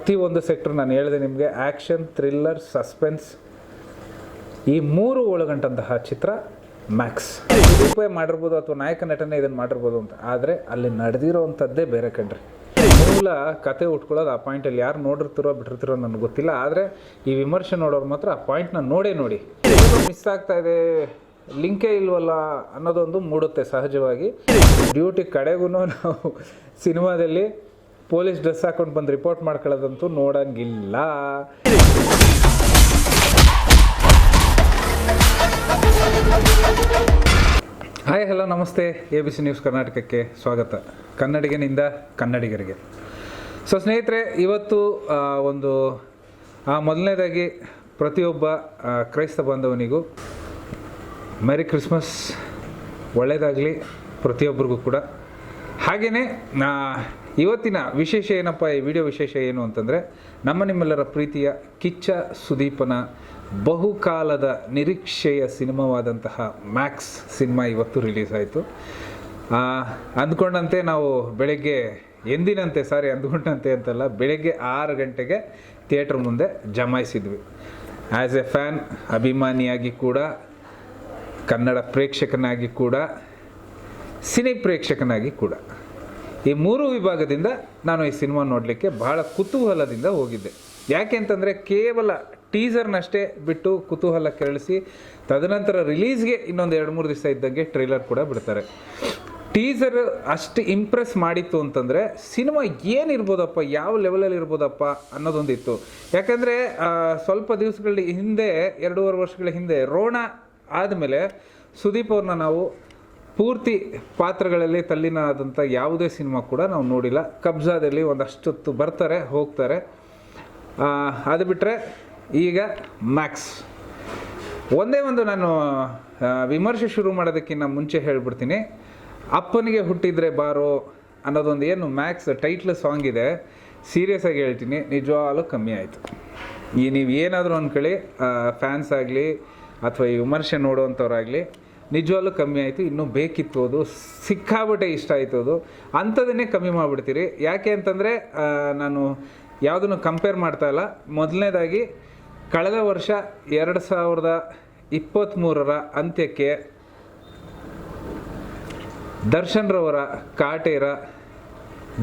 ಪ್ರತಿಯೊಂದು ಸೆಕ್ಟರ್ ನಾನು ಹೇಳಿದೆ ನಿಮಗೆ ಆ್ಯಕ್ಷನ್ ಥ್ರಿಲ್ಲರ್ ಸಸ್ಪೆನ್ಸ್ ಈ ಮೂರು ಒಳಗಂಟಂತಹ ಚಿತ್ರ ಮ್ಯಾಕ್ಸ್ ರೂಪಾಯಿ ಮಾಡಿರ್ಬೋದು ಅಥವಾ ನಾಯಕ ನಟನೆ ಇದನ್ನು ಮಾಡಿರ್ಬೋದು ಅಂತ. ಆದರೆ ಅಲ್ಲಿ ನಡೆದಿರೋವಂಥದ್ದೇ ಬೇರೆ ಕಣ್ರಿ. ಮೂಲ ಕತೆ ಉಟ್ಕೊಳ್ಳೋದು ಆ ಪಾಯಿಂಟಲ್ಲಿ ಯಾರು ನೋಡಿರ್ತಿರೋ ಬಿಟ್ಟಿರ್ತಿರೋ ನನಗೆ ಗೊತ್ತಿಲ್ಲ. ಆದರೆ ಈ ವಿಮರ್ಶೆ ನೋಡೋರು ಮಾತ್ರ ಆ ಪಾಯಿಂಟ್ನ ನೋಡೇ ನೋಡಿ. ಮಿಸ್ ಆಗ್ತಾ ಇದೆ, ಲಿಂಕೇ ಇಲ್ವಲ್ಲ ಅನ್ನೋದೊಂದು ಮೂಡುತ್ತೆ ಸಹಜವಾಗಿ. ಡ್ಯೂಟಿ ಕಡೆಗೂ ನಾವು ಸಿನಿಮಾದಲ್ಲಿ ಪೊಲೀಸ್ ಡ್ರೆಸ್ ಹಾಕೊಂಡು ಬಂದು ರಿಪೋರ್ಟ್ ಮಾಡ್ಕೊಳ್ಳೋದಂತೂ ನೋಡಂಗಿಲ್ಲ. Hi hello namaste. A B C news ಕರ್ನಾಟಕಕ್ಕೆ ಸ್ವಾಗತ. ಕನ್ನಡಿಗನಿಂದ ಕನ್ನಡಿಗರಿಗೆ. ಸೊ ಸ್ನೇಹಿತರೆ ಇವತ್ತು ಒಂದು ಆ, ಮೊದಲನೇದಾಗಿ ಪ್ರತಿಯೊಬ್ಬ ಕ್ರೈಸ್ತ ಬಾಂಧವನಿಗೂ ಮೆರಿ ಕ್ರಿಸ್ಮಸ್ ಒಳ್ಳೆಯದಾಗಲಿ ಪ್ರತಿಯೊಬ್ಬರಿಗೂ ಕೂಡ. ಹಾಗೆಯೇ ಇವತ್ತಿನ ವಿಶೇಷ ಏನಪ್ಪ, ಈ ವಿಡಿಯೋ ವಿಶೇಷ ಏನು ಅಂತಂದರೆ, ನಮ್ಮ ನಿಮ್ಮೆಲ್ಲರ ಪ್ರೀತಿಯ ಕಿಚ್ಚ ಸುದೀಪನ ಬಹುಕಾಲದ ನಿರೀಕ್ಷೆಯ ಸಿನಿಮಾವಾದಂತಹ ಮ್ಯಾಕ್ಸ್ ಸಿನಿಮಾ ಇವತ್ತು ರಿಲೀಸ್ ಆಯಿತು. ಅಂದ್ಕೊಂಡಂತೆ ನಾವು ಬೆಳಗ್ಗೆ ಎಂದಿನಂತೆ, ಸಾರಿ, ಅಂದ್ಕೊಂಡಂತೆ ಅಂತಲ್ಲ, ಬೆಳಗ್ಗೆ ಆರು ಗಂಟೆಗೆ ಥಿಯೇಟ್ರ್ ಮುಂದೆ ಜಮಾಯಿಸಿದ್ವಿ. ಆ್ಯಸ್ ಎ ಫ್ಯಾನ್ ಅಭಿಮಾನಿಯಾಗಿ ಕೂಡ, ಕನ್ನಡ ಪ್ರೇಕ್ಷಕನಾಗಿ ಕೂಡ, ಸಿನಿ ಪ್ರೇಕ್ಷಕನಾಗಿ ಕೂಡ. ಈ ಮೂರು ವಿಭಾಗದಿಂದ ನಾನು ಈ ಸಿನಿಮಾ ನೋಡಲಿಕ್ಕೆ ಬಹಳ ಕುತೂಹಲದಿಂದ ಹೋಗಿದ್ದೆ. ಯಾಕೆ ಅಂತಂದರೆ ಕೇವಲ ಟೀಸರ್ನಷ್ಟೇ ಬಿಟ್ಟು ಕುತೂಹಲ ಕೆರಳಿಸಿ ತದನಂತರ ರಿಲೀಸ್ಗೆ ಇನ್ನೊಂದು ಎರಡು ಮೂರು ದಿವಸ ಇದ್ದಂಗೆ ಟ್ರೈಲರ್ ಕೂಡ ಬಿಡ್ತಾರೆ. ಟೀಸರ್ ಅಷ್ಟು ಇಂಪ್ರೆಸ್ ಮಾಡಿತ್ತು ಅಂತಂದರೆ ಸಿನಿಮಾ ಏನಿರ್ಬೋದಪ್ಪ, ಯಾವ ಲೆವೆಲಲ್ಲಿ ಇರ್ಬೋದಪ್ಪ ಅನ್ನೋದೊಂದಿತ್ತು. ಯಾಕಂದರೆ ಸ್ವಲ್ಪ ದಿವಸಗಳ ಹಿಂದೆ, ಎರಡೂವರೆ ವರ್ಷಗಳ ಹಿಂದೆ ರೋಣ ಆದಮೇಲೆ ಸುದೀಪ್ ಅವ್ರನ್ನ ನಾವು ಪೂರ್ತಿ ಪಾತ್ರಗಳಲ್ಲಿ ತಲ್ಲಿನ ಆದಂಥ ಯಾವುದೇ ಸಿನಿಮಾ ಕೂಡ ನಾವು ನೋಡಿಲ್ಲ. ಕಬ್ಜಾದಲ್ಲಿ ಒಂದಷ್ಟೊತ್ತು ಬರ್ತಾರೆ, ಹೋಗ್ತಾರೆ. ಅದು ಬಿಟ್ಟರೆ ಈಗ ಮ್ಯಾಕ್ಸ್ ಒಂದೇ ಒಂದು ನಾನು ವಿಮರ್ಶೆ ಶುರು ಮಾಡೋದಕ್ಕಿಂತ ಮುಂಚೆ ಹೇಳ್ಬಿಡ್ತೀನಿ. ಅಪ್ಪನಿಗೆ ಹುಟ್ಟಿದ್ರೆ ಬಾರೋ ಅನ್ನೋದೊಂದು ಏನು ಮ್ಯಾಕ್ಸ್ ಟೈಟ್ಲ್ ಸಾಂಗ್ ಇದೆ. ಸೀರಿಯಸ್ ಆಗಿ ಹೇಳ್ತೀನಿ, ನಿಜವಾಗ್ಲೂ ಕಮ್ಮಿ ಆಯಿತು. ಈ ನೀವು ಏನಾದರೂ ಅಂದ್ಕೊಳ್ಳಿ ಫ್ಯಾನ್ಸ್ ಆಗಲಿ, ಅಥವಾ ಈ ವಿಮರ್ಶೆ ನೋಡುವಂಥವ್ರಾಗಲಿ ನಿಜವಾಗ್ಲೂ ಕಮ್ಮಿ ಆಯಿತು, ಇನ್ನೂ ಬೇಕಿತ್ತು ಅದು. ಸಿಕ್ಕಾಬಿಟ್ಟೆ ಇಷ್ಟ ಆಯಿತು ಅದು. ಅಂಥದನ್ನೇ ಕಮ್ಮಿ ಮಾಡಿಬಿಡ್ತೀರಿ. ಯಾಕೆ ಅಂತಂದರೆ ನಾನು ಯಾವುದನ್ನು ಕಂಪೇರ್ ಮಾಡ್ತಾ ಇಲ್ಲ. ಮೊದಲನೇದಾಗಿ, ಕಳೆದ ವರ್ಷ ಎರಡು ಸಾವಿರದ ಇಪ್ಪತ್ತ್ಮೂರರ ಅಂತ್ಯಕ್ಕೆ ದರ್ಶನ್ರವರ ಕಾಟೇರ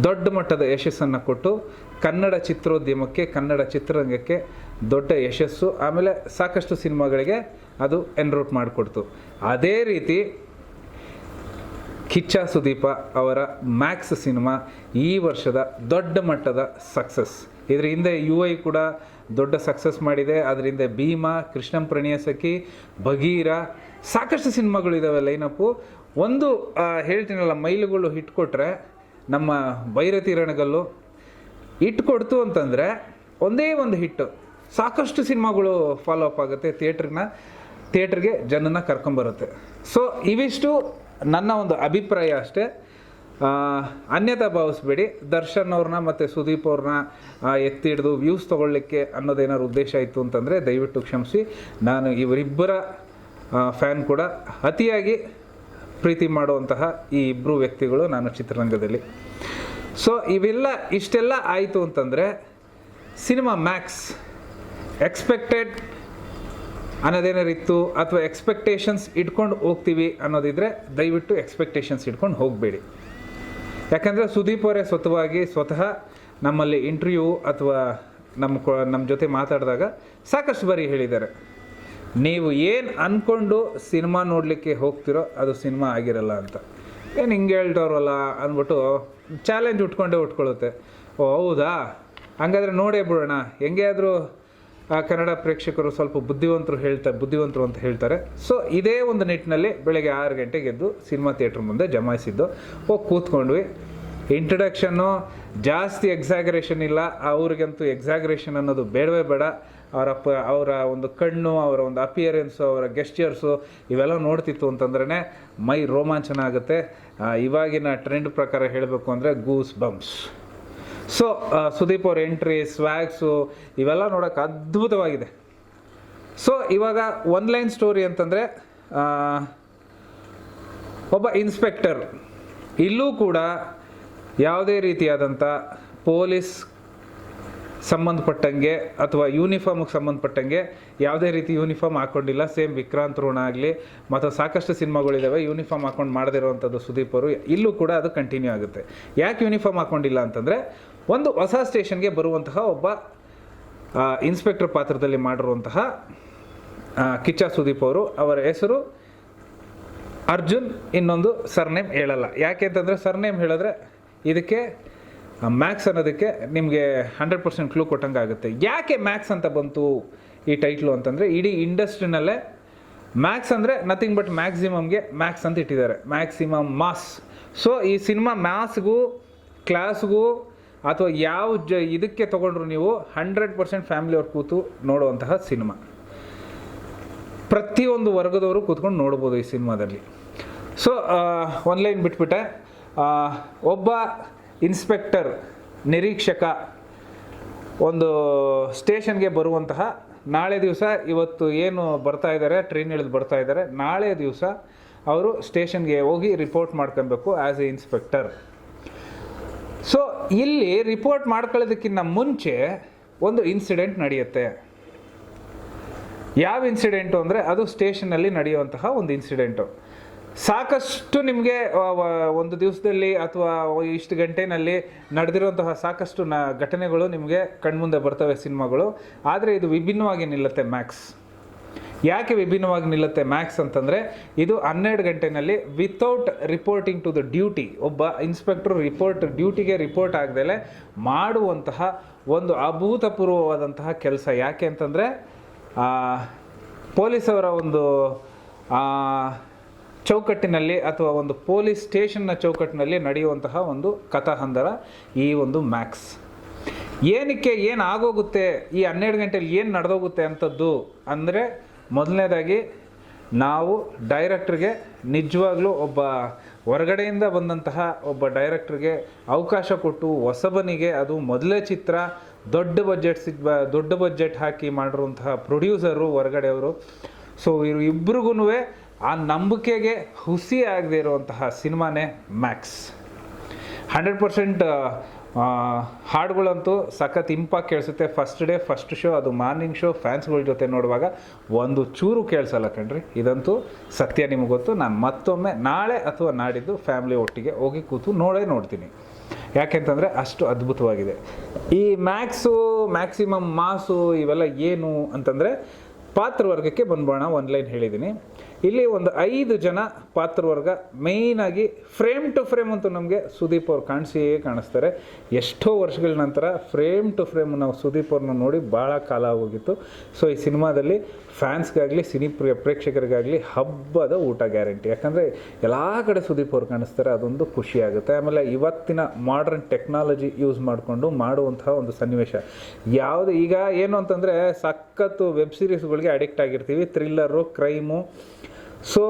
ದೊಡ್ಡ ಮಟ್ಟದ ಯಶಸ್ಸನ್ನು ಕೊಟ್ಟು ಕನ್ನಡ ಚಿತ್ರೋದ್ಯಮಕ್ಕೆ, ಕನ್ನಡ ಚಿತ್ರರಂಗಕ್ಕೆ ದೊಡ್ಡ ಯಶಸ್ಸು, ಆಮೇಲೆ ಸಾಕಷ್ಟು ಸಿನಿಮಾಗಳಿಗೆ ಅದು ಎನ್ರೋಟ್ ಮಾಡಿಕೊಡ್ತು. ಅದೇ ರೀತಿ ಕಿಚ್ಚ ಸುದೀಪ ಅವರ ಮ್ಯಾಕ್ಸ್ ಸಿನಿಮಾ ಈ ವರ್ಷದ ದೊಡ್ಡ ಮಟ್ಟದ ಸಕ್ಸಸ್. ಇದರ ಹಿಂದೆ ಯು ಐ ಕೂಡ ದೊಡ್ಡ ಸಕ್ಸಸ್ ಮಾಡಿದೆ. ಅದರಿಂದ ಭೀಮಾ, ಕೃಷ್ಣಂ ಪ್ರಣಯಸಖಿ ಭಗೀರ, ಸಾಕಷ್ಟು ಸಿನಿಮಾಗಳು ಇದಾವೆ ಲೈನಪ್ಪು. ಒಂದು ಹೇಳ್ತೀನಲ್ಲ ಮೈಲುಗಳು ಹಿಟ್ ಕೊಟ್ಟರೆ ನಮ್ಮ ಭೈರತಿ ರಣಗಲ್ಲು ಹಿಟ್ ಕೊಡ್ತು ಅಂತಂದರೆ ಒಂದೇ ಒಂದು ಹಿಟ್ಟು. ಸಾಕಷ್ಟು ಸಿನಿಮಾಗಳು ಫಾಲೋ ಅಪ್ ಆಗುತ್ತೆ ಥಿಯೇಟ್ರನ್ನ ಥಿಯೇಟ್ರಿಗೆ ಜನನ ಕರ್ಕೊಂಬರುತ್ತೆ. ಸೊ ಇವಿಷ್ಟು ನನ್ನ ಒಂದು ಅಭಿಪ್ರಾಯ ಅಷ್ಟೇ. ಅನ್ಯತಾ ಭಾವಿಸ್ಬೇಡಿ ದರ್ಶನ್ ಅವ್ರನ್ನ ಮತ್ತು ಸುದೀಪ್ ಅವ್ರನ್ನ ಎತ್ತಿ ಹಿಡಿದು ವ್ಯೂಸ್ ತೊಗೊಳ್ಳಿಕ್ಕೆ ಅನ್ನೋದೇನಾದ್ರು ಉದ್ದೇಶ ಇತ್ತು ಅಂತಂದರೆ ದಯವಿಟ್ಟು ಕ್ಷಮಿಸಿ. ನಾನು ಇವರಿಬ್ಬರ ಫ್ಯಾನ್ ಕೂಡ ಅತಿಯಾಗಿ ಪ್ರೀತಿ ಮಾಡುವಂತಹ ಈ ಇಬ್ಬರು ವ್ಯಕ್ತಿಗಳು ನಾನು ಚಿತ್ರರಂಗದಲ್ಲಿ. ಸೊ ಇವೆಲ್ಲ ಇಷ್ಟೆಲ್ಲ ಆಯಿತು ಅಂತಂದರೆ, ಸಿನಿಮಾ ಮ್ಯಾಕ್ಸ್ ಎಕ್ಸ್ಪೆಕ್ಟೆಡ್ ಅನ್ನೋದೇನಾರು ಇತ್ತು ಅಥವಾ ಎಕ್ಸ್ಪೆಕ್ಟೇಷನ್ಸ್ ಇಟ್ಕೊಂಡು ಹೋಗ್ತೀವಿ ಅನ್ನೋದಿದ್ರೆ ದಯವಿಟ್ಟು ಎಕ್ಸ್ಪೆಕ್ಟೇಷನ್ಸ್ ಇಟ್ಕೊಂಡು ಹೋಗಬೇಡಿ. ಯಾಕಂದರೆ ಸುದೀಪ್ ಅವರೇ ಸ್ವತವಾಗಿ ಸ್ವತಃ ನಮ್ಮಲ್ಲಿ ಇಂಟರ್ವ್ಯೂ ಅಥವಾ ನಮ್ಮ ನಮ್ಮ ಜೊತೆ ಮಾತಾಡಿದಾಗ ಸಾಕಷ್ಟು ಬಾರಿ ಹೇಳಿದ್ದಾರೆ. ನೀವು ಏನು ಅಂದ್ಕೊಂಡು ಸಿನಿಮಾ ನೋಡಲಿಕ್ಕೆ ಹೋಗ್ತಿರೋ ಅದು ಸಿನಿಮಾ ಆಗಿರಲ್ಲ ಅಂತ. ಏನು ಹಿಂಗೆ ಹೇಳ್ತವ್ರಲ್ಲ ಅಂದ್ಬಿಟ್ಟು ಚಾಲೆಂಜ್ ಉಟ್ಕೊಂಡೇ ಉಟ್ಕೊಳ್ಳುತ್ತೆ. ಓ ಹೌದಾ? ಹಂಗಾದ್ರೆ ನೋಡೇ ಬಿಡೋಣ. ಹೆಂಗೆ ಆದರೂ ಕನ್ನಡ ಪ್ರೇಕ್ಷಕರು ಸ್ವಲ್ಪ ಬುದ್ಧಿವಂತರು ಹೇಳ್ತಾರೆ ಬುದ್ಧಿವಂತರು ಅಂತ ಹೇಳ್ತಾರೆ. ಸೊ ಇದೇ ಒಂದು ನಿಟ್ಟಿನಲ್ಲಿ ಬೆಳಗ್ಗೆ ಆರು ಗಂಟೆಗೆ ಎದ್ದು ಸಿನಿಮಾ ಥಿಯೇಟ್ರ್ ಮುಂದೆ ಜಮಾಯಿಸಿದ್ದು. ಹೋಗಿ ಕೂತ್ಕೊಂಡ್ವಿ. ಇಂಟ್ರಡಕ್ಷನ್ನು ಜಾಸ್ತಿ ಎಕ್ಸಾಗ್ರೇಷನ್ ಇಲ್ಲ. ಅವ್ರಿಗಂತೂ ಎಕ್ಸಾಗ್ರೇಷನ್ ಅನ್ನೋದು ಬೇಡವೇ ಬೇಡ. ಅವರ ಪ ಅವರ ಒಂದು ಕಣ್ಣು ಅವರ ಒಂದು ಅಪಿಯರೆನ್ಸು ಅವರ ಗೆಸ್ಚರ್ಸು ಇವೆಲ್ಲ ನೋಡ್ತಿತ್ತು ಅಂತಂದ್ರೆ ಮೈ ರೋಮಾಂಚನ ಆಗುತ್ತೆ. ಆ, ಇವಾಗಿನ ಟ್ರೆಂಡ್ ಪ್ರಕಾರ ಹೇಳಬೇಕು ಅಂದರೆ ಗೂಸ್ ಬಂಪ್ಸ್ ಸೊ ಸುದೀಪ್ ಅವ್ರ ಎಂಟ್ರಿ ಸ್ವ್ಯಾಗ್ಸು ಇವೆಲ್ಲ ನೋಡೋಕೆ ಅದ್ಭುತವಾಗಿದೆ. ಸೊ ಇವಾಗ ಒನ್ ಲೈನ್ ಸ್ಟೋರಿ ಅಂತಂದರೆ ಒಬ್ಬ ಇನ್ಸ್ಪೆಕ್ಟರ್ ಇಲ್ಲೂ ಕೂಡ ಯಾವುದೇ ರೀತಿಯಾದಂಥ ಪೊಲೀಸ್ ಸಂಬಂಧಪಟ್ಟಂಗೆ ಅಥವಾ ಯೂನಿಫಾರ್ಮ್ಗೆ ಸಂಬಂಧಪಟ್ಟಂಗೆ ಯಾವುದೇ ರೀತಿ ಯೂನಿಫಾರ್ಮ್ ಹಾಕ್ಕೊಂಡಿಲ್ಲ ಸೇಮ್ ವಿಕ್ರಾಂತ್ ಋಣ ಆಗಲಿ, ಮತ್ತು ಸಾಕಷ್ಟು ಸಿನಿಮಾಗಳಿದ್ದಾವೆ ಯೂನಿಫಾರ್ಮ್ ಹಾಕೊಂಡು ಮಾಡದಿರುವಂಥದ್ದು ಸುದೀಪ್ ಅವರು. ಇಲ್ಲೂ ಕೂಡ ಅದು ಕಂಟಿನ್ಯೂ ಆಗುತ್ತೆ. ಯಾಕೆ ಯೂನಿಫಾರ್ಮ್ ಹಾಕ್ಕೊಂಡಿಲ್ಲ ಅಂತಂದರೆ, ಒಂದು ಹೊಸ ಸ್ಟೇಷನ್ಗೆ ಬರುವಂತಹ ಒಬ್ಬ ಇನ್ಸ್ಪೆಕ್ಟರ್ ಪಾತ್ರದಲ್ಲಿ ಮಾಡಿರುವಂತಹ ಕಿಚ್ಚ ಸುದೀಪ್ ಅವರು, ಅವರ ಹೆಸರು ಅರ್ಜುನ್. ಇನ್ನೊಂದು ಸರ್ನೇಮ್ ಹೇಳಲ್ಲ. ಯಾಕೆ ಅಂತಂದರೆ ಸರ್ನೇಮ್ ಹೇಳಿದ್ರೆ ಇದಕ್ಕೆ ಮ್ಯಾಕ್ಸ್ ಅನ್ನೋದಕ್ಕೆ ನಿಮಗೆ ಹಂಡ್ರೆಡ್ ಪರ್ಸೆಂಟ್ ಕ್ಲೂ ಕೊಟ್ಟಂಗೆ ಆಗುತ್ತೆ ಯಾಕೆ ಮ್ಯಾಕ್ಸ್ ಅಂತ ಬಂತು ಈ ಟೈಟ್ಲು ಅಂತಂದರೆ ಇಡೀ ಇಂಡಸ್ಟ್ರಿನಲ್ಲೇ ಮ್ಯಾಕ್ಸ್ ಅಂದರೆ ನಥಿಂಗ್ ಬಟ್ ಮ್ಯಾಕ್ಸಿಮಮ್ಗೆ ಮ್ಯಾಕ್ಸ್ ಅಂತ ಇಟ್ಟಿದ್ದಾರೆ. ಮ್ಯಾಕ್ಸಿಮಮ್ ಮಾಸ್ ಸೊ ಈ ಸಿನಿಮಾ ಮ್ಯಾಸ್ಗೂ ಕ್ಲಾಸ್ಗೂ ಅಥವಾ ಯಾವ ಜ, ಇದಕ್ಕೆ ತೊಗೊಂಡ್ರು ನೀವು ಹಂಡ್ರೆಡ್ ಪರ್ಸೆಂಟ್ ಫ್ಯಾಮಿಲಿಯವ್ರು ಕೂತು ನೋಡುವಂತಹ ಸಿನಿಮಾ ಪ್ರತಿಯೊಂದು ವರ್ಗದವರು ಕೂತ್ಕೊಂಡು ನೋಡ್ಬೋದು ಈ ಸಿನಿಮಾದಲ್ಲಿ ಸೊ ಒಂದು ಲೈನ್ ಬಿಟ್ಬಿಟ್ಟೆ. ಒಬ್ಬ ಇನ್ಸ್ಪೆಕ್ಟರ್, ನಿರೀಕ್ಷಕ, ಒಂದು ಸ್ಟೇಷನ್ಗೆ ಬರುವಂತಹ ನಾಳೆ ದಿವಸ ಇವತ್ತು ಏನು ಬರ್ತಾ ಇದ್ದಾರೆ, ಟ್ರೈನ್ ಇಳಿದು ಬರ್ತಾ ಇದ್ದಾರೆ, ನಾಳೆ ದಿವಸ ಅವರು ಸ್ಟೇಷನ್ಗೆ ಹೋಗಿ ರಿಪೋರ್ಟ್ ಮಾಡ್ಕೊಬೇಕು ಆ್ಯಸ್ ಎ ಇನ್ಸ್ಪೆಕ್ಟರ್. ಸೊ, ಇಲ್ಲಿ ರಿಪೋರ್ಟ್ ಮಾಡ್ಕೊಳ್ಳೋದಕ್ಕಿಂತ ಮುಂಚೆ ಒಂದು ಇನ್ಸಿಡೆಂಟ್ ನಡೆಯುತ್ತೆ. ಯಾವ ಇನ್ಸಿಡೆಂಟು ಅಂದರೆ ಅದು ಸ್ಟೇಷನಲ್ಲಿ ನಡೆಯುವಂತಹ ಒಂದು ಇನ್ಸಿಡೆಂಟು. ಸಾಕಷ್ಟು ನಿಮಗೆ ಒಂದು ದಿವಸದಲ್ಲಿ ಅಥವಾ ಇಷ್ಟು ಗಂಟೆನಲ್ಲಿ ನಡೆದಿರುವಂತಹ ಸಾಕಷ್ಟು ನ, ಘಟನೆಗಳು ನಿಮಗೆ ಕಣ್ಮುಂದೆ ಬರ್ತವೆ ಸಿನಿಮಾಗಳು. ಆದರೆ ಇದು ವಿಭಿನ್ನವಾಗಿ ನಿಲ್ಲುತ್ತೆ ಮ್ಯಾಕ್ಸ್. ಯಾಕೆ ವಿಭಿನ್ನವಾಗಿ ನಿಲ್ಲುತ್ತೆ ಮ್ಯಾಕ್ಸ್ ಅಂತಂದರೆ, ಇದು ಹನ್ನೆರಡು ಗಂಟೆನಲ್ಲಿ without reporting to the duty ಒಬ್ಬ ಇನ್ಸ್ಪೆಕ್ಟರ್ ರಿಪೋರ್ಟ್ ಡ್ಯೂಟಿಗೆ ರಿಪೋರ್ಟ್ ಆಗದೇ ಮಾಡುವಂತಹ ಒಂದು ಅಭೂತಪೂರ್ವವಾದಂತಹ ಕೆಲಸ. ಯಾಕೆ ಅಂತಂದರೆ ಪೊಲೀಸವರ ಒಂದು ಚೌಕಟ್ಟಿನಲ್ಲಿ ಅಥವಾ ಒಂದು ಪೊಲೀಸ್ ಸ್ಟೇಷನ್ನ ಚೌಕಟ್ಟಿನಲ್ಲಿ ನಡೆಯುವಂತಹ ಒಂದು ಕಥಾಹಂದರ ಈ ಒಂದು ಮ್ಯಾಕ್ಸ್. ಏನಕ್ಕೆ ಏನು ಆಗೋಗುತ್ತೆ, ಈ ಹನ್ನೆರಡು ಗಂಟೆಯಲ್ಲಿ ಏನು ನಡೆದೋಗುತ್ತೆ ಅಂಥದ್ದು ಅಂದರೆ ಮೊದಲನೇದಾಗಿ ನಾವು ಡೈರೆಕ್ಟ್ರಿಗೆ ನಿಜವಾಗ್ಲೂ ಒಬ್ಬ ಹೊರಗಡೆಯಿಂದ ಬಂದಂತಹ ಒಬ್ಬ ಡೈರೆಕ್ಟ್ರಿಗೆ ಅವಕಾಶ ಕೊಟ್ಟು ಹೊಸಬನಿಗೆ ಅದು ಮೊದಲೇ ಚಿತ್ರ, ದೊಡ್ಡ ಬಜೆಟ್ ಸಿಗ್ ದೊಡ್ಡ ಬಜೆಟ್ ಹಾಕಿ ಮಾಡಿರುವಂತಹ ಪ್ರೊಡ್ಯೂಸರು ಹೊರಗಡೆಯವರು. ಸೊ, ಇವರು ಇಬ್ರಿಗೂ ಆ ನಂಬಿಕೆಗೆ ಹುಸಿ ಆಗದೆ ಇರುವಂತಹ ಸಿನಿಮಾನೇ ಮ್ಯಾಕ್ಸ್ ಹಂಡ್ರೆಡ್ ಪರ್ಸೆಂಟ್ ಹಾಡುಗಳಂತೂ ಸಖತ್ ಇಂಪಾಗಿ ಕೇಳಿಸುತ್ತೆ. ಫಸ್ಟ್ ಡೇ ಫಸ್ಟ್ ಶೋ ಅದು ಮಾರ್ನಿಂಗ್ ಶೋ ಫ್ಯಾನ್ಸ್ಗಳ ಜೊತೆ ನೋಡುವಾಗ ಒಂದು ಚೂರು ಕೇಳಿಸಲ್ಲ ಕಣ್ರಿ. ಇದಂತೂ ಸತ್ಯ ನಿಮಗೆ ಗೊತ್ತು. ನಾನು ಮತ್ತೊಮ್ಮೆ ನಾಳೆ ಅಥವಾ ನಾಡಿದ್ದು ಫ್ಯಾಮಿಲಿ ಒಟ್ಟಿಗೆ ಹೋಗಿ ಕೂತು ನೋಡೇ ನೋಡ್ತೀನಿ. ಯಾಕೆಂತಂದರೆ ಅಷ್ಟು ಅದ್ಭುತವಾಗಿದೆ. ಈ ಮ್ಯಾಕ್ಸು ಮ್ಯಾಕ್ಸಿಮಮ್ ಮಾಸು ಇವೆಲ್ಲ ಏನು ಅಂತಂದರೆ ಪಾತ್ರವರ್ಗಕ್ಕೆ ಬಂದ್ಬೋಣ ಒಂದು ಲೈನ್ ಹೇಳಿದ್ದೀನಿ. ಇಲ್ಲಿ ಒಂದು ಐದು ಜನ ಪಾತ್ರವರ್ಗ ಮೇಯ್ನಾಗಿ ಫ್ರೇಮ್ ಟು ಫ್ರೇಮ್ ಅಂತೂ ನಮಗೆ ಸುದೀಪ್ ಅವ್ರು ಕಾಣಿಸಿಯೇ ಕಾಣಿಸ್ತಾರೆ. ಎಷ್ಟೋ ವರ್ಷಗಳ ನಂತರ ಫ್ರೇಮ್ ಟು ಫ್ರೇಮ್ ನಾವು ಸುದೀಪ್ ಅವ್ರನ್ನ ನೋಡಿ ಭಾಳ ಕಾಲ ಹೋಗಿತ್ತು. ಸೊ ಈ ಸಿನಿಮಾದಲ್ಲಿ ಫ್ಯಾನ್ಸ್ಗಾಗಲಿ ಸಿನಿ ಪ್ರಿಯ ಪ್ರೇಕ್ಷಕರಿಗಾಗಲಿ ಹಬ್ಬದ ಊಟ ಗ್ಯಾರಂಟಿ ಯಾಕಂದರೆ ಎಲ್ಲ ಕಡೆ ಸುದೀಪ್ ಅವ್ರು ಕಾಣಿಸ್ತಾರೆ, ಅದೊಂದು ಖುಷಿಯಾಗುತ್ತೆ ಆಮೇಲೆ ಇವತ್ತಿನ ಮಾಡ್ರನ್ ಟೆಕ್ನಾಲಜಿ ಯೂಸ್ ಮಾಡಿಕೊಂಡು ಮಾಡುವಂತಹ ಒಂದು ಸನ್ನಿವೇಶ. ಯಾವುದು ಈಗ ಏನು ಅಂತಂದರೆ ಸಖತ್ತು ವೆಬ್ ಸೀರೀಸ್ಗಳಿಗೆ ಅಡಿಕ್ಟ್ ಆಗಿರ್ತೀವಿ. ಥ್ರಿಲ್ಲರು ಕ್ರೈಮು ಸೊ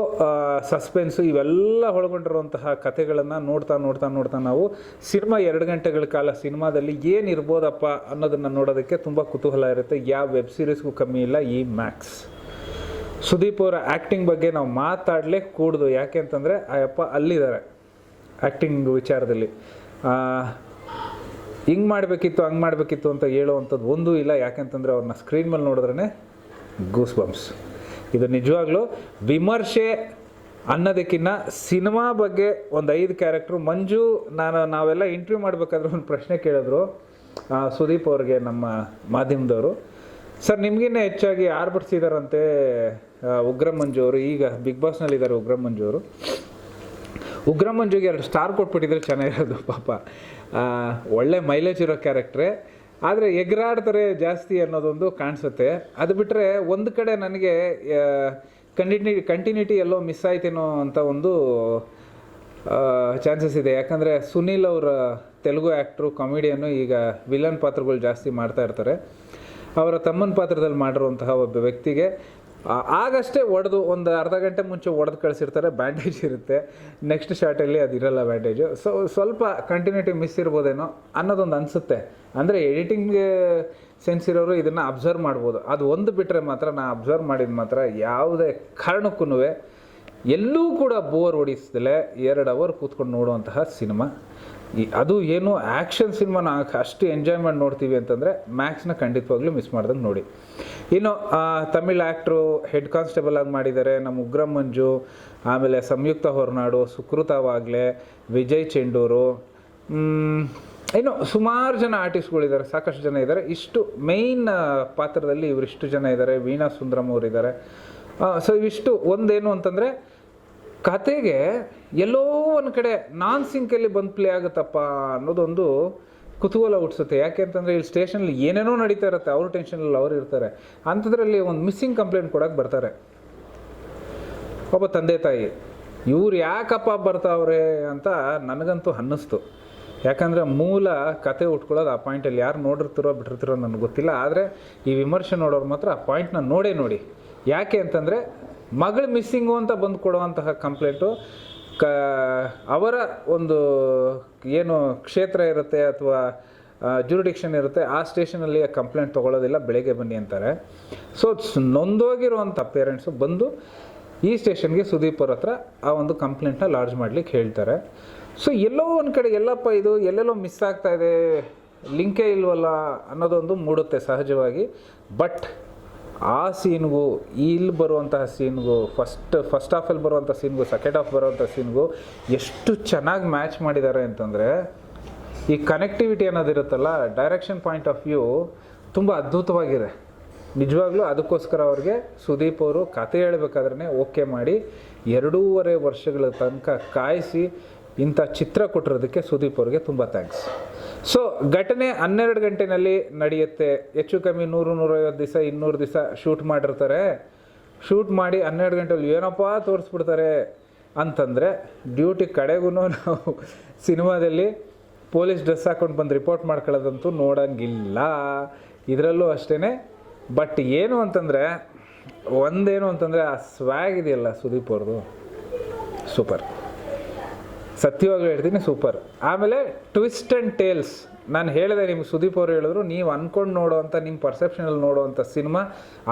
ಸಸ್ಪೆನ್ಸು ಇವೆಲ್ಲ ಒಳಗೊಂಡಿರುವಂತಹ ಕಥೆಗಳನ್ನು ನೋಡ್ತಾ ನೋಡ್ತಾ ನೋಡ್ತಾ ನಾವು ಸಿನಿಮಾ ಎರಡು ಗಂಟೆಗಳ ಕಾಲ ಸಿನಿಮಾದಲ್ಲಿ ಏನಿರ್ಬೋದಪ್ಪ ಅನ್ನೋದನ್ನು ನೋಡೋದಕ್ಕೆ ತುಂಬ ಕುತೂಹಲ ಇರುತ್ತೆ. ಯಾವ ವೆಬ್ ಸೀರೀಸ್ಗೂ ಕಮ್ಮಿ ಇಲ್ಲ, ಈ ಮ್ಯಾಕ್ಸ್ ಸುದೀಪ್ ಅವರ ಆ್ಯಕ್ಟಿಂಗ್ ಬಗ್ಗೆ ನಾವು ಮಾತಾಡಲೇ ಕೂಡ್ದು. ಯಾಕೆ ಅಂತಂದರೆ ಅಪ್ಪ ಅಲ್ಲಿದ್ದಾರೆ ಆ್ಯಕ್ಟಿಂಗ್ ವಿಚಾರದಲ್ಲಿ. ಹಿಂಗೆ ಮಾಡಬೇಕಿತ್ತು, ಹಂಗೆ ಮಾಡಬೇಕಿತ್ತು ಅಂತ ಹೇಳುವಂಥದ್ದು ಒಂದೂ ಇಲ್ಲ. ಯಾಕೆಂತಂದರೆ ಅವ್ರನ್ನ ಸ್ಕ್ರೀನ್ ಮೇಲೆ ನೋಡಿದ್ರೇ ಗೂಸ್ ಬಂಪ್ಸ್ ಇದು ನಿಜವಾಗ್ಲೂ ವಿಮರ್ಶೆ ಅನ್ನೋದಕ್ಕಿನ್ನ ಸಿನಿಮಾ ಬಗ್ಗೆ ಒಂದು ಐದು ಕ್ಯಾರೆಕ್ಟ್ರು ಮಂಜು ನಾನು ನಾವೆಲ್ಲ ಇಂಟರ್ವ್ಯೂ ಮಾಡಬೇಕಾದ್ರೆ ಒಂದು ಪ್ರಶ್ನೆ ಕೇಳಿದ್ರು ಸುದೀಪ್ ಅವ್ರಿಗೆ ನಮ್ಮ ಮಾಧ್ಯಮದವರು. ಸರ್, ನಿಮಗಿನ್ನ ಹೆಚ್ಚಾಗಿ ಯಾರು ಬರ್ಸಿದಾರಂತೆ ಉಗ್ರ ಮಂಜು ಅವರು? ಈಗ ಬಿಗ್ ಬಾಸ್ನಲ್ಲಿದ್ದಾರೆ ಉಗ್ರ ಮಂಜು ಅವರು. ಉಗ್ರ ಮಂಜುಗೆ ಎರಡು ಸ್ಟಾರ್ ಕೊಟ್ಬಿಟ್ಟಿದ್ರೆ ಚೆನ್ನಾಗಿರೋದು, ಪಾಪ. ಒಳ್ಳೆ ಮೈಲೇಜ್ ಇರೋ ಕ್ಯಾರೆಕ್ಟ್ರೆ ಆದರೆ ಎಗ್ರಾಡ್ತಾರೆ ಜಾಸ್ತಿ ಅನ್ನೋದೊಂದು ಕಾಣಿಸುತ್ತೆ. ಅದು ಬಿಟ್ಟರೆ ಒಂದು ಕಡೆ ನನಗೆ ಕಂಟಿನ್ಯೂ ಕಂಟಿನ್ಯೂಟಿ ಎಲ್ಲೋ ಮಿಸ್ ಆಯ್ತೇನೋ ಅಂತ ಒಂದು ಚಾನ್ಸಸ್ ಇದೆ. ಯಾಕಂದರೆ ಸುನೀಲ್ ಅವರ ತೆಲುಗು ಆ್ಯಕ್ಟ್ರು ಕಾಮಿಡಿಯನ್ನು ಈಗ ವಿಲನ್ ಪಾತ್ರಗಳು ಜಾಸ್ತಿ ಮಾಡ್ತಾ ಇರ್ತಾರೆ. ಅವರ ತಮ್ಮನ ಪಾತ್ರದಲ್ಲಿ ಮಾಡಿರುವಂತಹ ಒಬ್ಬ ವ್ಯಕ್ತಿಗೆ ಆಗಷ್ಟೇ ಒಡೆದು ಒಂದು ಅರ್ಧ ಗಂಟೆ ಮುಂಚೆ ಒಡೆದು ಕಳಿಸಿರ್ತಾರೆ ಬ್ಯಾಂಡೇಜ್ ಇರುತ್ತೆ. ನೆಕ್ಸ್ಟ್ ಶಾರ್ಟಲ್ಲಿ ಅದಿರಲ್ಲ ಬ್ಯಾಂಡೇಜು ಸೊ ಸ್ವಲ್ಪ ಕಂಟಿನ್ಯೂಟಿ ಮಿಸ್ ಇರ್ಬೋದೇನೋ ಅನ್ನೋದೊಂದು ಅನಿಸುತ್ತೆ. ಅಂದರೆ ಎಡಿಟಿಂಗ್ ಸೆನ್ಸ್ ಇರೋರು ಇದನ್ನು ಅಬ್ಸರ್ವ್ ಮಾಡ್ಬೋದು. ಅದು ಒಂದು ಬಿಟ್ಟರೆ ಮಾತ್ರ ನಾನು ಅಬ್ಸರ್ವ್ ಮಾಡಿದ ಮಾತ್ರ ಯಾವುದೇ ಕಾರಣಕ್ಕೂ ಎಲ್ಲೂ ಕೂಡ ಬೋರ್ ಹೊಡಿಸ್ದಲೆ ಎರಡು ಅವರ್ ಕೂತ್ಕೊಂಡು ನೋಡುವಂತಹ ಸಿನಿಮಾ ಅದು ಏನು ಆ್ಯಕ್ಷನ್ ಸಿನಿಮಾನ ಅಷ್ಟು ಎಂಜಾಯ್ ಮಾಡಿ ನೋಡ್ತೀವಿ ಅಂತಂದರೆ ಮ್ಯಾಕ್ಸ್ನ ಖಂಡಿತವಾಗ್ಲೂ ಮಿಸ್ ಮಾಡ್ದಂಗೆ ನೋಡಿ. ಇನ್ನು ತಮಿಳ್ ಆ್ಯಕ್ಟ್ರು ಹೆಡ್ ಕಾನ್ಸ್ಟೇಬಲ್ ಆಗಿ ಮಾಡಿದ್ದಾರೆ. ನಮ್ಮ ಉಗ್ರ ಮಂಜು, ಆಮೇಲೆ ಸಂಯುಕ್ತ ಹೊರನಾಡು ಸುಕೃತವಾಗ್ಲೇ ವಿಜಯ್ ಚೆಂಡೂರು ಇನ್ನು ಸುಮಾರು ಜನ ಆರ್ಟಿಸ್ಟ್ಗಳಿದ್ದಾರೆ ಸಾಕಷ್ಟು ಜನ ಇದ್ದಾರೆ. ಇಷ್ಟು ಮೇಯ್ನ್ ಪಾತ್ರದಲ್ಲಿ ಇವರಿಷ್ಟು ಜನ ಇದ್ದಾರೆ. ವೀಣಾ ಸುಂದರಮ್ ಅವರು ಇದ್ದಾರೆ ಸೊ ಇವಿಷ್ಟು ಒಂದೇನು ಅಂತಂದರೆ, ಕತೆಗೆ ಎಲ್ಲೋ ಒಂದು ಕಡೆ ನಾನ್ ಸಿಂಕಲ್ಲಿ ಬಂದು ಪ್ಲೇ ಆಗುತ್ತಪ್ಪ ಅನ್ನೋದೊಂದು ಕುತೂಹಲ ಹುಟ್ಟಿಸುತ್ತೆ ಯಾಕೆ ಅಂತಂದರೆ ಇಲ್ಲಿ ಸ್ಟೇಷನಲ್ಲಿ ಏನೇನೋ ನಡೀತಾ ಇರುತ್ತೆ, ಅವ್ರ ಟೆನ್ಷನಲ್ಲಿ ಅವ್ರು ಇರ್ತಾರೆ. ಅಂಥದ್ರಲ್ಲಿ ಒಂದು ಮಿಸ್ಸಿಂಗ್ ಕಂಪ್ಲೇಂಟ್ ಕೊಡೋಕೆ ಬರ್ತಾರೆ. ಒಬ್ಬ ತಂದೆ ತಾಯಿ, ಇವ್ರು ಯಾಕಪ್ಪ ಬರ್ತಾವ್ರೆ? ಅಂತ ನನಗಂತೂ ಅನ್ನಿಸ್ತು. ಯಾಕಂದರೆ ಮೂಲ ಕತೆ ಉಟ್ಕೊಳ್ಳೋದು ಆ ಪಾಯಿಂಟಲ್ಲಿ ಯಾರು ನೋಡಿರ್ತಿರೋ ಬಿಟ್ಟಿರ್ತಿರೋ ನನಗೆ ಗೊತ್ತಿಲ್ಲ. ಆದರೆ ಈ ವಿಮರ್ಶೆ ನೋಡೋರು ಮಾತ್ರ ಆ ಪಾಯಿಂಟ್ನ ನೋಡೇ ನೋಡಿ. ಯಾಕೆ ಅಂತಂದರೆ ಮಗಳು ಮಿಸ್ಸಿಂಗು ಅಂತ ಬಂದು ಕೊಡುವಂತಹ ಕಂಪ್ಲೇಂಟು, ಕ, ಅವರ ಒಂದು ಏನು ಕ್ಷೇತ್ರ ಇರುತ್ತೆ ಅಥವಾ ಜುರಿಡಿಕ್ಷನ್ ಇರುತ್ತೆ, ಆ ಸ್ಟೇಷನಲ್ಲಿ ಕಂಪ್ಲೇಂಟ್ ತೊಗೊಳ್ಳೋದಿಲ್ಲ, ಬೆಳಗ್ಗೆ ಬನ್ನಿ ಅಂತಾರೆ. ಸೊ ನೊಂದೋಗಿರುವಂಥ ಪೇರೆಂಟ್ಸು ಬಂದು ಈ ಸ್ಟೇಷನ್ಗೆ ಸುದೀಪ್ ಅವ್ರ ಹತ್ರ ಆ ಒಂದು ಕಂಪ್ಲೇಂಟ್ನ ಲಾಡ್ಜ್ ಮಾಡಲಿಕ್ಕೆ ಹೇಳ್ತಾರೆ. ಸೊ ಎಲ್ಲೋ ಒಂದು ಕಡೆ, ಎಲ್ಲಪ್ಪ ಇದು ಎಲ್ಲೆಲ್ಲೋ ಮಿಸ್ ಆಗ್ತಾ ಇದೆ, ಲಿಂಕೇ ಇಲ್ವಲ್ಲ ಅನ್ನೋದೊಂದು ಮೂಡುತ್ತೆ ಸಹಜವಾಗಿ. ಬಟ್ ಆ ಸೀನ್ಗೂ, ಇಲ್ಲಿ ಬರುವಂತಹ ಸೀನ್ಗೂ ಫಸ್ಟ್ ಫಸ್ಟ್ ಹಾಫಲ್ಲಿ ಬರುವಂಥ ಸೀನ್ಗೂ ಸೆಕೆಂಡ್ ಹಾಫ್ ಬರುವಂಥ ಸೀನ್ಗೂ ಎಷ್ಟು ಚೆನ್ನಾಗಿ ಮ್ಯಾಚ್ ಮಾಡಿದ್ದಾರೆ ಅಂತಂದರೆ, ಈ ಕನೆಕ್ಟಿವಿಟಿ ಅನ್ನೋದಿರುತ್ತಲ್ಲ ಡೈರೆಕ್ಷನ್ ಪಾಯಿಂಟ್ ಆಫ್ ವ್ಯೂ ತುಂಬ ಅದ್ಭುತವಾಗಿದೆ. ನಿಜವಾಗ್ಲೂ ಅದಕ್ಕೋಸ್ಕರ ಅವ್ರಿಗೆ ಸುದೀಪ್ ಅವರು ಕತೆ ಹೇಳಬೇಕಾದ್ರೆ ಓಕೆ ಮಾಡಿ ಎರಡೂವರೆ ವರ್ಷಗಳ ತನಕ ಕಾಯಿಸಿ ಇಂಥ ಚಿತ್ರ ಕೊಟ್ಟಿರೋದಕ್ಕೆ ಸುದೀಪ್ ಅವ್ರಿಗೆ ತುಂಬ ಥ್ಯಾಂಕ್ಸ್ ಸೊ ಘಟನೆ ಹನ್ನೆರಡು ಗಂಟೆನಲ್ಲಿ ನಡೆಯುತ್ತೆ. ಹೆಚ್ಚು ಕಮ್ಮಿ ನೂರು, ನೂರೈವತ್ತು ದಿವಸ, ಇನ್ನೂರು ದಿವಸ ಶೂಟ್ ಮಾಡಿರ್ತಾರೆ. ಶೂಟ್ ಮಾಡಿ ಹನ್ನೆರಡು ಗಂಟೆಲಿ ಏನಪ್ಪ ತೋರಿಸ್ಬಿಡ್ತಾರೆ ಅಂತಂದರೆ, ಡ್ಯೂಟಿ ಕಡೆಗೂ ನಾವು ಸಿನಿಮಾದಲ್ಲಿ ಪೊಲೀಸ್ ಡ್ರೆಸ್ ಹಾಕೊಂಡು ಬಂದು ರಿಪೋರ್ಟ್ ಮಾಡ್ಕೊಳ್ಳೋದಂತೂ ನೋಡೋಂಗಿಲ್ಲ. ಇದರಲ್ಲೂ ಅಷ್ಟೇ ಬಟ್ ಏನು ಅಂತಂದರೆ, ಒಂದೇನು ಅಂತಂದರೆ ಆ ಸ್ವ್ಯಾಗ್ ಇದೆಯಲ್ಲ ಸುದೀಪ್ ಅವ್ರದ್ದು. ಸೂಪರ್ ಸತ್ಯವಾಗ್ಲೂ ಹೇಳ್ತೀನಿ ಸೂಪರ್ ಆಮೇಲೆ ಟ್ವಿಸ್ಟ್ ಆ್ಯಂಡ್ ಟೇಲ್ಸ್ ನಾನು ಹೇಳಿದೆ ನಿಮ್ಗೆ ಸುದೀಪ್ ಅವರು ಹೇಳಿದ್ರು, ನೀವು ಅಂದ್ಕೊಂಡು ನೋಡೋವಂಥ ನಿಮ್ಮ ಪರ್ಸೆಪ್ಷನಲ್ಲಿ ನೋಡೋವಂಥ ಸಿನಿಮಾ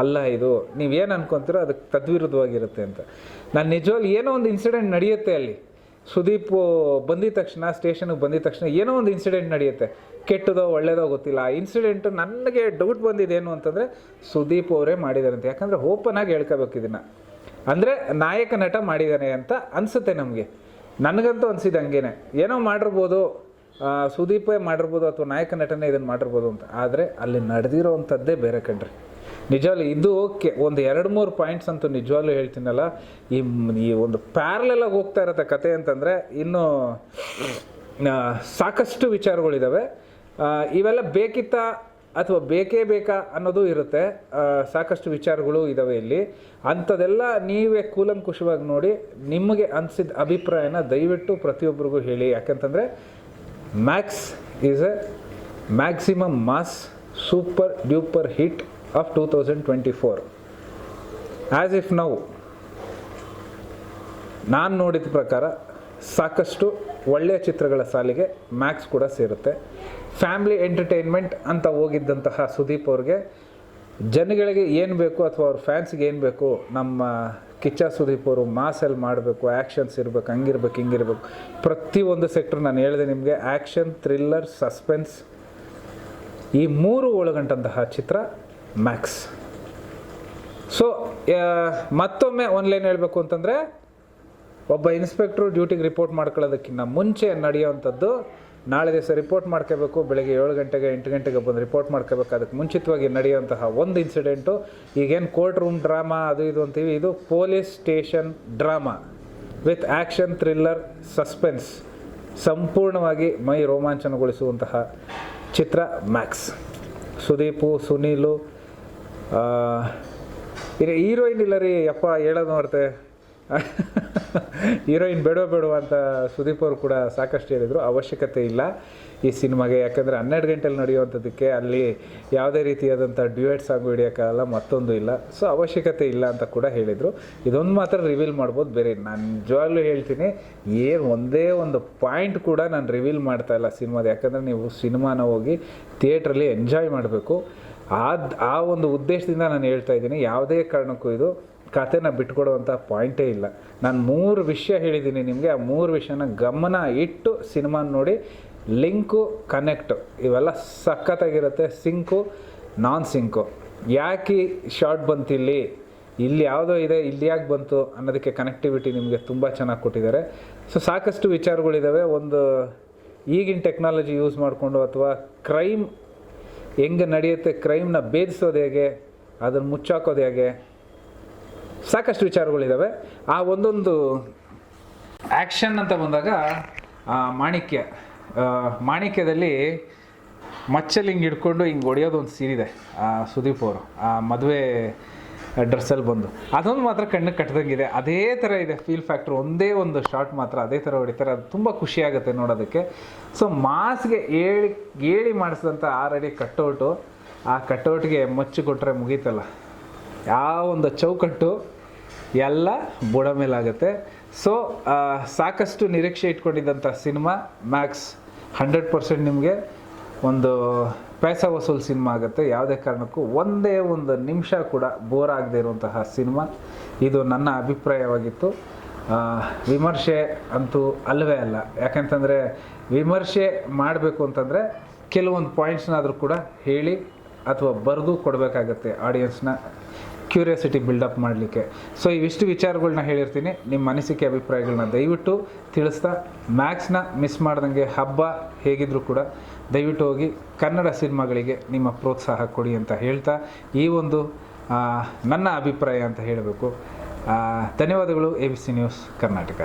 ಅಲ್ಲ ಇದು. ನೀವೇನು ಅನ್ಕೊಂತೀರೋ ಅದಕ್ಕೆ ತದ್ವಿರುದ್ಧವಾಗಿರುತ್ತೆ ಅಂತ. ನಾನು ನಿಜವಾಗ್ಲೂ ಏನೋ ಒಂದು ಇನ್ಸಿಡೆಂಟ್ ನಡೆಯುತ್ತೆ ಅಲ್ಲಿ. ಸುದೀಪ್ ಬಂದಿದ ತಕ್ಷಣ ಸ್ಟೇಷನ್ಗೆ ಬಂದಿದ ತಕ್ಷಣ ಏನೋ ಒಂದು ಇನ್ಸಿಡೆಂಟ್ ನಡೆಯುತ್ತೆ. ಕೆಟ್ಟದೋ, ಒಳ್ಳೇದೋ ಗೊತ್ತಿಲ್ಲ. ಆ ಇನ್ಸಿಡೆಂಟು ನನಗೆ ಡೌಟ್ ಬಂದಿದ್ದೇನು ಅಂತಂದರೆ ಸುದೀಪ್ ಅವರೇ ಮಾಡಿದ್ದಾರೆ ಅಂತ. ಯಾಕಂದರೆ ಓಪನ್ ಆಗಿ ಹೇಳ್ಕೋಬೇಕು ಇದನ್ನು. ಅಂದರೆ ನಾಯಕ ನಟ ಮಾಡಿದ್ದಾನೆ ಅಂತ ಅನಿಸುತ್ತೆ ನಮಗೆ. ನನಗಂತೂ ಅನಿಸಿದ್ದು ಹಂಗೇನೆ. ಏನೋ ಮಾಡಿರ್ಬೋದು ಸುದೀಪೇ ಮಾಡಿರ್ಬೋದು ಅಥವಾ ನಾಯಕ ನಟನೆ ಇದನ್ನು ಮಾಡಿರ್ಬೋದು ಅಂತ. ಆದರೆ ಅಲ್ಲಿ ನಡೆದಿರೋವಂಥದ್ದೇ ಬೇರೆ ಕಣ್ರಿ. ನಿಜವಾಗ್ಲೂ ಇದು ಓಕೆ. ಒಂದು ಎರಡು ಮೂರು ಪಾಯಿಂಟ್ಸ್ ಅಂತೂ ನಿಜವಾಗ್ಲೂ ಹೇಳ್ತೀನಲ್ಲ. ಈ ಈ ಒಂದು ಪ್ಯಾರಲಾಗಿ ಹೋಗ್ತಾ ಇರತ್ತೆ ಕತೆ ಅಂತಂದರೆ ಇನ್ನೂ ಸಾಕಷ್ಟು ವಿಚಾರಗಳಿದ್ದಾವೆ ಇವೆಲ್ಲ ಬೇಕಿತ್ತಾ ಅಥವಾ ಬೇಕೇ ಬೇಕಾ ಅನ್ನೋದು ಇರುತ್ತೆ. ಸಾಕಷ್ಟು ವಿಚಾರಗಳು ಇದ್ದಾವೆ ಇಲ್ಲಿ. ಅಂಥದೆಲ್ಲ ನೀವೇ ಕೂಲಂಕುಷವಾಗಿ ನೋಡಿ ನಿಮಗೆ ಅನಿಸಿದ ಅಭಿಪ್ರಾಯನ ದಯವಿಟ್ಟು ಪ್ರತಿಯೊಬ್ಬರಿಗೂ ಹೇಳಿ. ಯಾಕಂತಂದರೆ Max is a maximum mass super duper hit of two thousand twenty four. As if now ನಾನು ನೋಡಿದ ಪ್ರಕಾರ ಸಾಕಷ್ಟು ಒಳ್ಳೆಯ ಚಿತ್ರಗಳ ಸಾಲಿಗೆ ಮ್ಯಾಕ್ಸ್ ಕೂಡ ಸೇರುತ್ತೆ. ಫ್ಯಾಮ್ಲಿ ಎಂಟರ್ಟೈನ್ಮೆಂಟ್ ಅಂತ ಹೋಗಿದ್ದಂತಹ ಸುದೀಪ್ ಅವ್ರಿಗೆ ಜನಗಳಿಗೆ ಏನು ಬೇಕು ಅಥವಾ ಅವ್ರ ಫ್ಯಾನ್ಸ್ಗೆ ಏನು ಬೇಕು, ನಮ್ಮ ಕಿಚ್ಚ ಸುದೀಪ್ ಅವರು ಮಾಸಲ್ಲಿ ಮಾಡಬೇಕು ಆ್ಯಕ್ಷನ್ಸ್ ಇರಬೇಕು, ಹಂಗಿರ್ಬೇಕು, ಹಿಂಗಿರ್ಬೇಕು. ಪ್ರತಿಯೊಂದು ಸೆಕ್ಟ್ರ್ ನಾನು ಹೇಳಿದೆ ನಿಮಗೆ ಆ್ಯಕ್ಷನ್ ಥ್ರಿಲ್ಲರ್ ಸಸ್ಪೆನ್ಸ್ ಈ ಮೂರು ಒಳಗಂಟಂತಹ ಚಿತ್ರ ಮ್ಯಾಕ್ಸ್ ಸೊ ಮತ್ತೊಮ್ಮೆ ಲೈನ್ ಹೇಳಬೇಕು ಅಂತಂದರೆ, ಒಬ್ಬ ಇನ್ಸ್ಪೆಕ್ಟ್ರು ಡ್ಯೂಟಿಗೆ ರಿಪೋರ್ಟ್ ಮಾಡ್ಕೊಳ್ಳೋದಕ್ಕಿಂತ ಮುಂಚೆ ನಡೆಯುವಂಥದ್ದು ನಾಳೆ ದಿವಸ ರಿಪೋರ್ಟ್ ಮಾಡ್ಕೋಬೇಕು, ಬೆಳಗ್ಗೆ ಏಳು ಗಂಟೆಗೆ, ಎಂಟು ಗಂಟೆಗೆ ಬಂದು ರಿಪೋರ್ಟ್ ಮಾಡ್ಕೋಬೇಕು. ಅದಕ್ಕೆ ಮುಂಚಿತವಾಗಿ ನಡೆಯುವಂತಹ ಒಂದು ಇನ್ಸಿಡೆಂಟು ಈಗೇನು ಕೋರ್ಟ್ ರೂಮ್ ಡ್ರಾಮಾ ಅದು ಇದು ಅಂತೀವಿ, ಇದು police station drama with action thriller suspense ಸಂಪೂರ್ಣವಾಗಿ ಮೈ ರೋಮಾಂಚನಗೊಳಿಸುವಂತಹ ಚಿತ್ರ ಮ್ಯಾಕ್ಸ್ ಸುದೀಪು, ಸುನೀಲು ಇದು ಹೀರೋಯಿನ್ ಇಲ್ಲ ರೀ ಅಪ್ಪ ಹೇಳೋದು ನೋಡ್ತೆ. ಹೀರೋಯಿನ್ ಬೇಡ ಬೇಡ ಅಂತ ಸುದೀಪ್ ಅವರು ಕೂಡ ಸಾಕಷ್ಟು ಹೇಳಿದರು. ಅವಶ್ಯಕತೆ ಇಲ್ಲ ಈ ಸಿನಿಮಾಗೆ. ಯಾಕಂದರೆ ಹನ್ನೆರಡು ಗಂಟೆಲಿ ನಡೆಯುವಂಥದ್ದಕ್ಕೆ ಅಲ್ಲಿ ಯಾವುದೇ ರೀತಿಯಾದಂಥ ಡ್ಯೂಯೆಟ್ ಸಾಂಗ್ ಹಿಡಿಯೋಕ್ಕಾಗಲ್ಲ, ಮತ್ತೊಂದು ಇಲ್ಲ. ಸೊ ಅವಶ್ಯಕತೆ ಇಲ್ಲ ಅಂತ ಕೂಡ ಹೇಳಿದರು. ಇದೊಂದು ಮಾತ್ರ ರಿವೀಲ್ ಮಾಡ್ಬೋದು, ಬೇರೆ ನಾನು ನಿಜವಾಗ್ಲೂ ಹೇಳ್ತೀನಿ, ಏನು ಒಂದೇ ಒಂದು ಪಾಯಿಂಟ್ ಕೂಡ ನಾನು ರಿವೀಲ್ ಮಾಡ್ತಾ ಇಲ್ಲ ಸಿನಿಮಾದ. ಯಾಕಂದರೆ ನೀವು ಸಿನಿಮಾನ ಹೋಗಿ ಥಿಯೇಟ್ರಲ್ಲಿ ಎಂಜಾಯ್ ಮಾಡಬೇಕು. ಆ ಆ ಒಂದು ಉದ್ದೇಶದಿಂದ ನಾನು ಹೇಳ್ತಾ ಇದ್ದೀನಿ, ಯಾವುದೇ ಕಾರಣಕ್ಕೂ ಇದು ಕಥೆನ ಬಿಟ್ಕೊಡುವಂಥ ಪಾಯಿಂಟೇ ಇಲ್ಲ. ನಾನು ಮೂರು ವಿಷಯ ಹೇಳಿದ್ದೀನಿ ನಿಮಗೆ, ಆ ಮೂರು ವಿಷಯನ ಗಮನ ಇಟ್ಟು ಸಿನಿಮಾ ನೋಡಿ ಲಿಂಕು ಕನೆಕ್ಟು ಇವೆಲ್ಲ ಸಖತ್ತಾಗಿರುತ್ತೆ. ಸಿಂಕು ನಾನ್ ಸಿಂಕು ಯಾಕೆ ಶಾರ್ಟ್ ಬಂತಿಲ್ಲಿ? ಇಲ್ಲಿ ಯಾವುದೋ ಇದೆ, ಇಲ್ಲಿ ಯಾಕೆ ಬಂತು ಅನ್ನೋದಕ್ಕೆ ಕನೆಕ್ಟಿವಿಟಿ ನಿಮಗೆ ತುಂಬ ಚೆನ್ನಾಗಿ ಕೊಟ್ಟಿದ್ದಾರೆ. ಸೊ ಸಾಕಷ್ಟು ವಿಚಾರಗಳಿದ್ದಾವೆ ಒಂದು ಈಗಿನ ಟೆಕ್ನಾಲಜಿ ಯೂಸ್ ಮಾಡಿಕೊಂಡು ಅಥವಾ ಕ್ರೈಮ್ ಹೆಂಗೆ ನಡೆಯುತ್ತೆ ಕ್ರೈಮ್ನ ಭೇದಿಸೋದು ಹೇಗೆ ಅದನ್ನು ಮುಚ್ಚಾಕೋದು ಹೇಗೆ ಸಾಕಷ್ಟು ವಿಚಾರಗಳಿದ್ದಾವೆ ಆ ಒಂದೊಂದು ಆ್ಯಕ್ಷನ್ ಅಂತ ಬಂದಾಗ ಮಾಣಿಕ್ಯ ಮಾಣಿಕ್ಯದಲ್ಲಿ ಮಚ್ಚಲ್ಲಿ ಹಿಂಗೆ ಹಿಡ್ಕೊಂಡು ಹಿಂಗೆ ಹೊಡೆಯೋದು ಒಂದು ಸೀನ್ ಇದೆ ಆ, ಸುದೀಪ್ ಅವರು ಆ ಮದುವೆ ಡ್ರೆಸ್ಸಲ್ಲಿ ಬಂದು. ಅದೊಂದು ಮಾತ್ರ ಕಣ್ಣಿಗೆ ಕಟ್ಟದಂಗಿದೆ ಅದೇ ಥರ ಇದೆ ಫೀಲ್ ಫ್ಯಾಕ್ಟ್ರ್ ಒಂದೇ ಒಂದು ಶಾರ್ಟ್ ಮಾತ್ರ ಅದೇ ಥರ ಹೊಡಿತಾರೆ. ಅದು ತುಂಬ ಖುಷಿಯಾಗುತ್ತೆ ನೋಡೋದಕ್ಕೆ. ಸೊ ಮಾಸ್ಗೆ ಹೇಳಿ ಹೇಳಿ ಮಾಡಿಸಿದಂಥ ಆರೆಡಿ ಕಟ್ಟೌಟು ಆ ಕಟ್ಟೌಟ್ಗೆ ಮಚ್ಚು ಕೊಟ್ಟರೆ ಮುಗೀತಲ್ಲ. ಯಾವ ಒಂದು ಚೌಕಟ್ಟು ಎಲ್ಲ ಬುಡ ಮೇಲಾಗುತ್ತೆ. ಸೊ ಸಾಕಷ್ಟು ನಿರೀಕ್ಷೆ ಇಟ್ಕೊಂಡಿದ್ದಂಥ ಸಿನಿಮಾ ಮ್ಯಾಕ್ಸ್ ಹಂಡ್ರೆಡ್ ಪರ್ಸೆಂಟ್ ನಿಮಗೆ ಒಂದು ಪೈಸಾ ವಸೂಲ್ ಸಿನಿಮಾ ಆಗುತ್ತೆ. ಯಾವುದೇ ಕಾರಣಕ್ಕೂ ಒಂದೇ ಒಂದು ನಿಮಿಷ ಕೂಡ ಬೋರ್ ಆಗದೆ ಇರುವಂತಹ ಸಿನಿಮಾ. ಇದು ನನ್ನ ಅಭಿಪ್ರಾಯವಾಗಿತ್ತು. ವಿಮರ್ಶೆ ಅಂತೂ ಅಲ್ಲವೇ ಅಲ್ಲ. ಯಾಕಂತಂದರೆ ವಿಮರ್ಶೆ ಮಾಡಬೇಕು ಅಂತಂದರೆ ಕೆಲವೊಂದು ಪಾಯಿಂಟ್ಸ್ನಾದರೂ ಕೂಡ ಹೇಳಿ ಅಥವಾ ಬರೆದು ಕೊಡಬೇಕಾಗತ್ತೆ ಆಡಿಯನ್ಸ್ನ ಕ್ಯೂರಿಯಾಸಿಟಿ ಬಿಲ್ಡಪ್ ಮಾಡಲಿಕ್ಕೆ. ಸೊ ಇವಿಷ್ಟು ವಿಚಾರಗಳನ್ನ ಹೇಳಿರ್ತೀನಿ. ನಿಮ್ಮ ಅನಿಸಿಕೆ ಅಭಿಪ್ರಾಯಗಳನ್ನ ದಯವಿಟ್ಟು ತಿಳಿಸ್ತಾ ಮ್ಯಾಕ್ಸ್ನ ಮಿಸ್ ಮಾಡ್ದಂಗೆ ಹಬ್ಬ ಹೇಗಿದ್ರೂ ಕೂಡ ದಯವಿಟ್ಟು ಹೋಗಿ ಕನ್ನಡ ಸಿನಿಮಾಗಳಿಗೆ ನಿಮ್ಮ ಪ್ರೋತ್ಸಾಹ ಕೊಡಿ ಅಂತ ಹೇಳ್ತಾ, ಈ ಒಂದು ನನ್ನ ಅಭಿಪ್ರಾಯ ಅಂತ ಹೇಳಬೇಕು. ಧನ್ಯವಾದಗಳು, A B C news Karnataka.